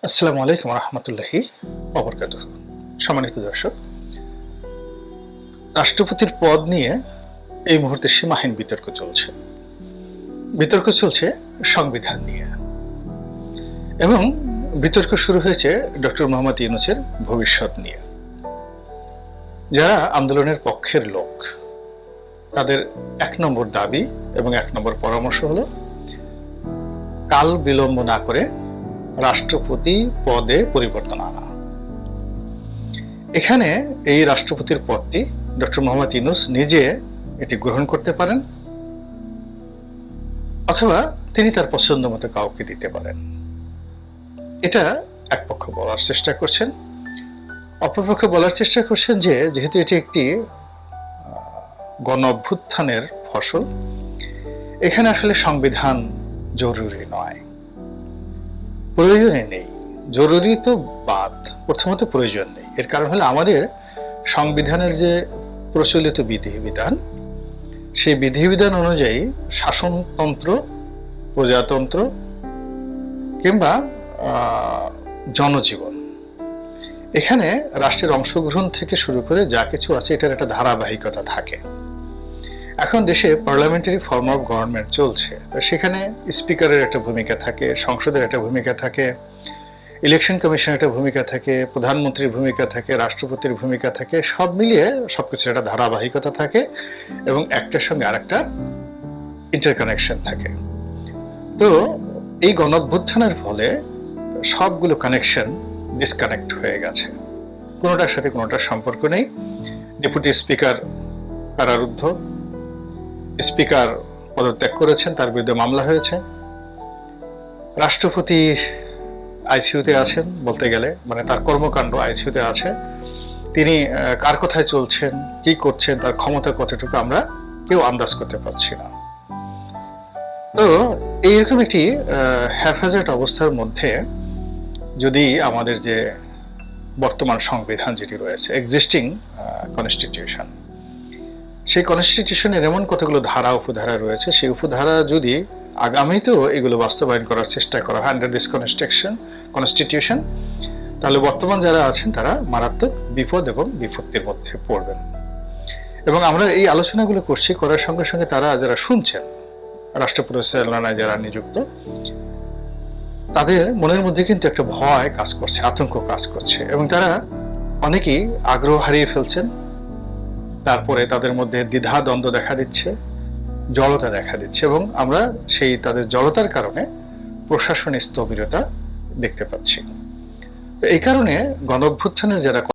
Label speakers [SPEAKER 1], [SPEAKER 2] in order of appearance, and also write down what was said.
[SPEAKER 1] আসসালামু আলাইকুম রহমতুল্লাহি অবরকাত সম্মানিত দর্শক, রাষ্ট্রপতির পদ নিয়ে এই মুহূর্তে সীমাহীন বিতর্ক চলছে। বিতর্ক চলছে সংবিধান নিয়ে। এবং বিতর্ক শুরু হয়েছে ডক্টর মোহাম্মদ ইউনুসের ভবিষ্যৎ নিয়ে। যারা আন্দোলনের পক্ষের লোক, তাদের এক নম্বর দাবি এবং এক নম্বর পরামর্শ হলো, কাল বিলম্ব না করে রাষ্ট্রপতি পদে পরিবর্তন আনা। এখানে এই রাষ্ট্রপতির পদটি ডক্টর মোহাম্মদ ইউনুস নিজে এটি গ্রহণ করতে পারেন অথবা তিনি তার পছন্দ মতো কাউকে দিতে পারেন। এটা এক পক্ষ বলার চেষ্টা করছেন। অপরপক্ষ বলার চেষ্টা করছেন যে, যেহেতু এটি একটি গণ অভ্যুত্থানের ফসল, এখানে আসলে সংবিধান জরুরি নয়। প্রয়োজনে নেই। জরুরি তো বাদ, প্রথমত প্রয়োজন নেই। এর কারণ হলো আমাদের সংবিধানের যে প্রচলিত বিধিবিধান, সেই বিধিবিধান অনুযায়ী শাসনতন্ত্র, প্রজাতন্ত্র কিংবা জনজীবন। এখানে রাষ্ট্রের অংশগ্রহণ থেকে শুরু করে যা কিছু আছে, এটার একটা ধারাবাহিকতা থাকে। এখন দেশে পার্লামেন্টারি ফর্ম অফ গভর্নমেন্ট চলছে। সেখানে স্পিকারের একটা ভূমিকা থাকে, সংসদের একটা ভূমিকা থাকে ইলেকশন কমিশনের একটা ভূমিকা থাকে, প্রধানমন্ত্রীর ভূমিকা থাকে, রাষ্ট্রপতির ভূমিকা থাকে, সব মিলিয়ে সবকিছুর একটা ধারাবাহিকতা থাকে এবং একটার সঙ্গে আর আরেকটা ইন্টারকানেকশন থাকে। তো এই গণঅভ্যুত্থানের ফলে সবগুলো কানেকশন ডিসকানেক্ট হয়ে গেছে। কোনোটার সাথে কোনোটার সম্পর্ক নেই। ডেপুটি স্পিকার কারারুদ্ধ স্পিকার পদত্যাগ করেছেন, তার বিরুদ্ধে মামলা হয়েছে। রাষ্ট্রপতি আইসিইউতে আছেন বলতে গেলে মানে তার কর্মকাণ্ড আইসিইউতে আছে। তিনি কার কথায় চলছেন, কি করছেন, তার ক্ষমতা কতটুকু আমরা কেউ আন্দাজ করতে পারছি না। তো এইরকম একটি হ্যাফাজেট অবস্থার মধ্যে যদি আমাদের যে বর্তমান সংবিধান যেটি রয়েছে এক্সিস্টিং কনস্টিটিউশন সেই কনস্টিটিউশনের এমন কতগুলো ধারা, উপধারা রয়েছে, সেই উপধারা যদি আগামীতেও এগুলো বাস্তবায়ন করার চেষ্টা করা হয় আন্ডার দিস কনস্ট্রাকশন কনস্টিটিউশন তাহলে বর্তমান যারা আছেন তারা মারাত্মক বিপদ এবং বিপত্তির মধ্যে পড়বেন। এবং আমরা এই আলোচনাগুলো করছি, করার সঙ্গে সঙ্গে তারা যারা শুনছেন রাষ্ট্র পরিচালনায় যারা নিযুক্ত, তাদের মনের মধ্যে কিন্তু একটা ভয় কাজ করছে, আতঙ্ক কাজ করছে। এবং তারা অনেকেই আগ্রহ হারিয়ে ফেলছেন তারপরে তাদের মধ্যে দ্বিধা দ্বন্দ্ব দেখা দিচ্ছে, জড়তা দেখা দিচ্ছে এবং আমরা সেই তাদের জড়তার কারণে প্রশাসনের স্থবিরতা দেখতে পাচ্ছি। তো এই কারণে গণঅভ্যুত্থানের যারা